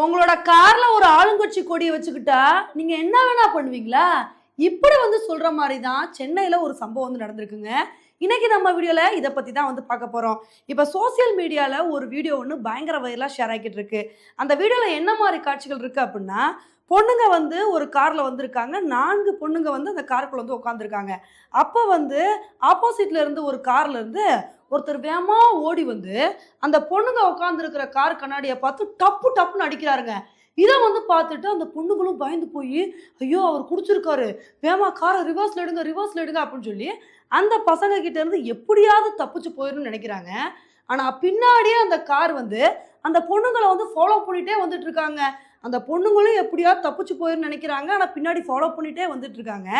உங்களோட கார்ல ஒரு ஆளுங்கட்சி கொடியை வச்சுக்கிட்டா நீங்க என்ன வேணா பண்ணுவீங்களா? இப்படி வந்து சொல்ற மாதிரி தான் சென்னையில ஒரு சம்பவம் வந்து நடந்திருக்குங்க. இன்னைக்கு நம்ம வீடியோல இதை பத்தி தான் வந்து பார்க்க போறோம். இப்போ சோசியல் மீடியால ஒரு வீடியோ ஒன்று பயங்கர வைரலா ஷேர் ஆகிட்டு இருக்கு. அந்த வீடியோல என்ன மாதிரி காட்சிகள் இருக்கு அப்படின்னா பொண்ணுங்க வந்து ஒரு காரில் வந்திருக்காங்க. நான்கு பொண்ணுங்க வந்து அந்த காருக்குள்ள வந்து உட்காந்துருக்காங்க அப்போ வந்து ஆப்போசிட்ல இருந்து ஒரு கார்ல இருந்து ஒருத்தர் வேகமா ஓடி வந்து அந்த பொண்ணுங்க உட்காந்துருக்கிற கார் கண்ணாடியை பார்த்து டப்பு டப்புன்னு அடிக்கிறாருங்க. இதை வந்து பார்த்துட்டு அந்த பொண்ணுங்களும் பயந்து போய் ஐயோ அவர் குடிச்சிருக்காரு. வேமா காரை ரிவர்ஸ்ல எடுங்க ரிவர்ஸ்ல எடுங்க அப்படின்னு சொல்லி அந்த பசங்க கிட்ட இருந்து எப்படியாவது தப்பிச்சு போயிடணும்னு நினைக்கிறாங்க. ஆனால் பின்னாடியே அந்த கார் வந்து அந்த பொண்ணுங்களை வந்து ஃபாலோ பண்ணிகிட்டே வந்துட்டு இருக்காங்க. அந்த பொண்ணுங்களும் எப்படியாவது தப்பிச்சு போயிடணும்னு நினைக்கிறாங்க. ஆனால் பின்னாடி ஃபாலோ பண்ணிகிட்டே வந்துட்டுருக்காங்க.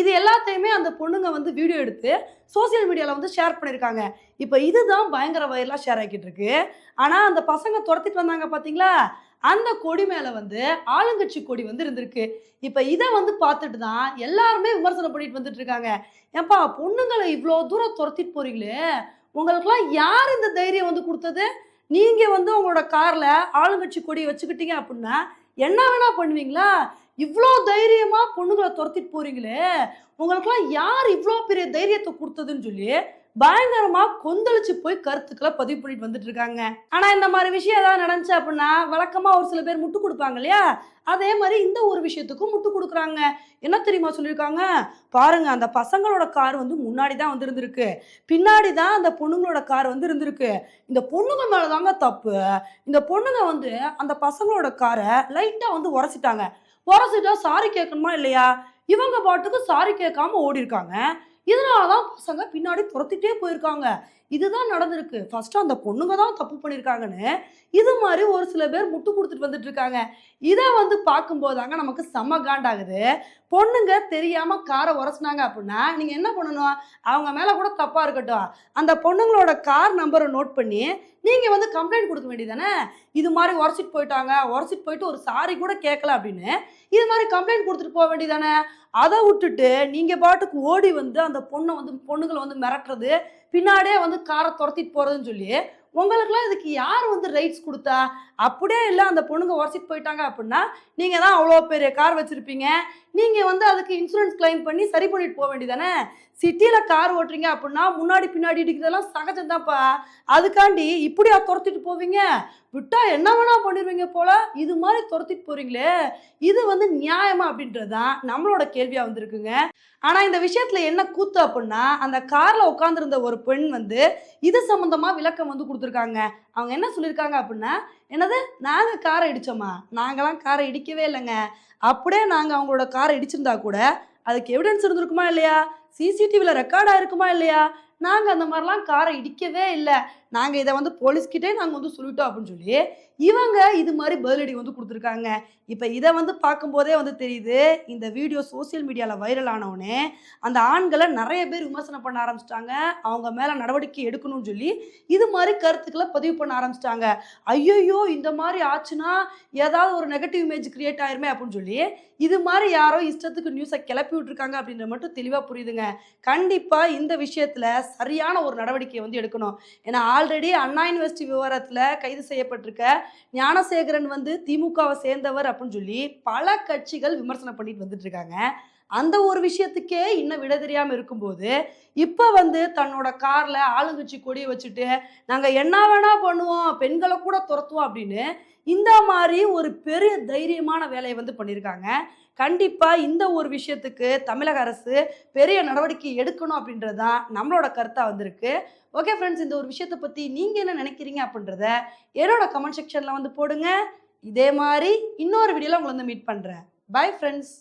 இது எல்லாத்தையுமே அந்த பொண்ணுங்க வந்து வீடியோ எடுத்து சோஷியல் மீடியாவில் வந்து ஷேர் பண்ணியிருக்காங்க இப்போ இதுதான் பயங்கர வயலாக ஷேர் ஆகிட்டு இருக்கு ஆனால் அந்த பசங்க துரத்திட்டு வந்தாங்க பார்த்தீங்களா அந்த கொடி மேலே வந்து ஆளுங்கட்சி கொடி வந்து இருந்திருக்கு. இப்போ இதை வந்து பார்த்துட்டு தான் எல்லாருமே விமர்சனம் பண்ணிட்டு வந்துட்டு இருக்காங்க ஏன்பா பொண்ணுங்களை இவ்வளோ தூரம் துரத்திட்டு போறீங்களே? உங்களுக்குலாம் யார் இந்த தைரியம் வந்து கொடுத்தது? நீங்கள் வந்து உங்களோட காரில் ஆளுங்கட்சி கொடியை வச்சுக்கிட்டீங்க அப்படின்னா என்ன வேணா பண்ணுவீங்களா? இவ்வளோ தைரியமாக பொண்ணுங்களை துரத்திட்டு போகிறீங்களே உங்களுக்குலாம் யார் இவ்வளோ பெரிய தைரியத்தை கொடுத்ததுன்னு சொல்லி பயங்கரமா கொந்தளிச்சு போய் கருத்துக்களை பதிவு பண்ணிட்டு வந்துட்டு இருக்காங்க. ஆனா இந்த மாதிரி விஷயம் ஏதாவது நடந்துச்சு அப்படின்னா வழக்கமா ஒரு சில பேர் முட்டு கொடுப்பாங்க இல்லையா? அதே மாதிரி இந்த ஒரு விஷயத்துக்கும் முட்டு கொடுக்குறாங்க. என்ன தெரியுமா சொல்லியிருக்காங்க? பாருங்க அந்த பசங்களோட கார் வந்து முன்னாடி தான் வந்து இருந்திருக்கு பின்னாடி தான் அந்த பொண்ணுங்களோட கார் வந்து இருந்திருக்கு. இந்த பொண்ணுங்க மேலே தாங்க தப்பு. இந்த பொண்ணுங்க வந்து அந்த பசங்களோட காரை லைட்டா வந்து உரசிட்டாங்க. உரசிட்டா சாரி கேட்கணுமா இல்லையா? இவங்க பாட்டுக்கு சாரி கேட்காம ஓடி இருக்காங்க இதனால தான் பசங்க பின்னாடி துரத்திட்டே போயிருக்காங்க. இதுதான் நடந்திருக்கு. ஃபர்ஸ்ட் அந்த பொண்ணுங்க தான் தப்பு பண்ணியிருக்காங்கன்னு இது மாதிரி ஒரு சில பேர் முட்டு கொடுத்துட்டு வந்துட்டு இருக்காங்க. இதை வந்து பார்க்கும்போதாங்க நமக்கு செம்ம காண்டாகுது. பொண்ணுங்க தெரியாம காரை உரசினாங்க அப்படின்னா நீங்க என்ன பண்ணணும்? அவங்க மேல கூட தப்பா இருக்கட்டும். அந்த பொண்ணுங்களோட கார் நம்பரை நோட் பண்ணி நீங்க வந்து கம்ப்ளைண்ட் கொடுக்க வேண்டியதானே இது மாதிரி உரசிட்டு போயிட்டாங்க. உரசிட்டு போயிட்டு ஒரு சாரி கூட கேட்கல அப்படின்னு இது மாதிரி கம்ப்ளைண்ட் கொடுத்துட்டு போக வேண்டியதானே அதை விட்டுட்டு நீங்க பாட்டுக்கு ஓடி வந்து அந்த பொண்ணை வந்து பொண்ணுங்களை வந்து மிரட்டுறது பின்னாடியே வந்து காரை துரத்திட்டு போறதுன்னு சொல்லி உங்களுக்குலாம் இதுக்கு யார் வந்து ரைட்ஸ் கொடுத்தா? அப்படியே இல்லை அந்த பொண்ணுங்க உரசிட்டு போயிட்டாங்க அப்படின்னா நீங்கள் தான் அவ்வளோ பெரிய கார் வச்சுருப்பீங்க. நீங்கள் வந்து அதுக்கு இன்சூரன்ஸ் கிளைம் பண்ணி சரி பண்ணிட்டு போக வேண்டியதானே? சிட்டியில் கார் ஓட்டுறீங்க அப்படின்னா முன்னாடி பின்னாடி இடிக்கிறதெல்லாம் சகஜம்தான்ப்பா. அதுக்காண்டி இப்படியா துரத்திட்டு போவீங்க? விட்டா என்ன வேணா பண்ணிடுவீங்க போல? இது மாதிரி துரத்திட்டு போறீங்களே. இது வந்து நியாயமா அப்படின்றது தான் நம்மளோட கேள்வியா வந்திருக்குங்க. ஆனா இந்த விஷயத்துல என்ன கூத்து அப்படின்னா அந்த கார்ல உட்காந்துருந்த ஒரு பெண் வந்து இது சம்பந்தமா விளக்கம் வந்து கொடுத்துருக்காங்க. அவங்க என்ன சொல்லியிருக்காங்க அப்படின்னா என்னது நாங்க காரை இடிச்சோமா? நாங்களாம் காரை இடிக்கவே இல்லைங்க. அப்படியே நாங்க அவங்களோட காரை இடிச்சிருந்தா கூட அதுக்கு எவிடன்ஸ் இருந்திருக்குமா இல்லையா? சிசிடிவியில் ரெக்கார்டாக இருக்குமா இல்லையா? நாங்கள் அந்த மாதிரிலாம் காரை இடிக்கவே இல்லை. நாங்கள் இதை வந்து போலீஸ்கிட்டே நாங்கள் வந்து சொல்லிட்டோம் அப்படின்னு சொல்லி இவங்க இது மாதிரி பதிலடி வந்து கொடுத்துருக்காங்க. இப்போ இதை வந்து பார்க்கும்போதே வந்து தெரியுது இந்த வீடியோ சோஷியல் மீடியாவில் வைரல் ஆனவுடனே அந்த ஆண்களை நிறைய பேர் விமர்சனம் பண்ண ஆரம்பிச்சிட்டாங்க. அவங்க மேலே நடவடிக்கை எடுக்கணும்னு சொல்லி இது மாதிரி கருத்துக்களை பதிவு பண்ண ஆரம்பிச்சிட்டாங்க. ஐயோ இந்த மாதிரி ஆச்சுன்னா ஏதாவது ஒரு நெகட்டிவ் இமேஜ் கிரியேட் ஆயிருமே அப்படின்னு சொல்லி இது மாதிரி யாரோ இஷ்டத்துக்கு நியூஸை கிளப்பி விட்டுருக்காங்க அப்படின்ற மட்டும் தெளிவாக புரியுதுங்க. கண்டிப்பாக இந்த விஷயத்தில் சரியான ஒரு நடவடிக்கை வந்து எடுக்கணும். ஏன்னா ஆல்ரெடி அண்ணா யூனிவர்சிட்டி விவகாரத்தில் கைது செய்யப்பட்டிருக்க ஞானசேகரன் வந்து திமுகவை சேர்ந்தவர் அப்படின்னு சொல்லி பல கட்சிகள் விமர்சனம் பண்ணிட்டு வந்துட்டு இருக்காங்க. அந்த ஒரு விஷயத்துக்கே இன்னும் விட தெரியாமல் இருக்கும்போது இப்போ வந்து தன்னோட காரில் ஆளுங்கட்சி கொடியை வச்சுட்டு நாங்கள் என்ன வேணா பண்ணுவோம் பெண்களை கூட துரத்துவோம் அப்படின்னு இந்த மாதிரி ஒரு பெரிய தைரியமான வேலையை வந்து பண்ணியிருக்காங்க. கண்டிப்பாக இந்த ஒரு விஷயத்துக்கு தமிழக அரசு பெரிய நடவடிக்கை எடுக்கணும் அப்படின்றது தான் நம்மளோட கருத்தாக வந்திருக்கு. ஓகே ஃப்ரெண்ட்ஸ் இந்த ஒரு விஷயத்தை பற்றி நீங்கள் என்ன நினைக்கிறீங்க அப்படின்றத என்னோட கமெண்ட் செக்ஷனில் வந்து போடுங்க. இதே மாதிரி இன்னொரு வீடியோவில் உங்களை வந்து மீட் பண்ணுறேன் பை ஃப்ரெண்ட்ஸ்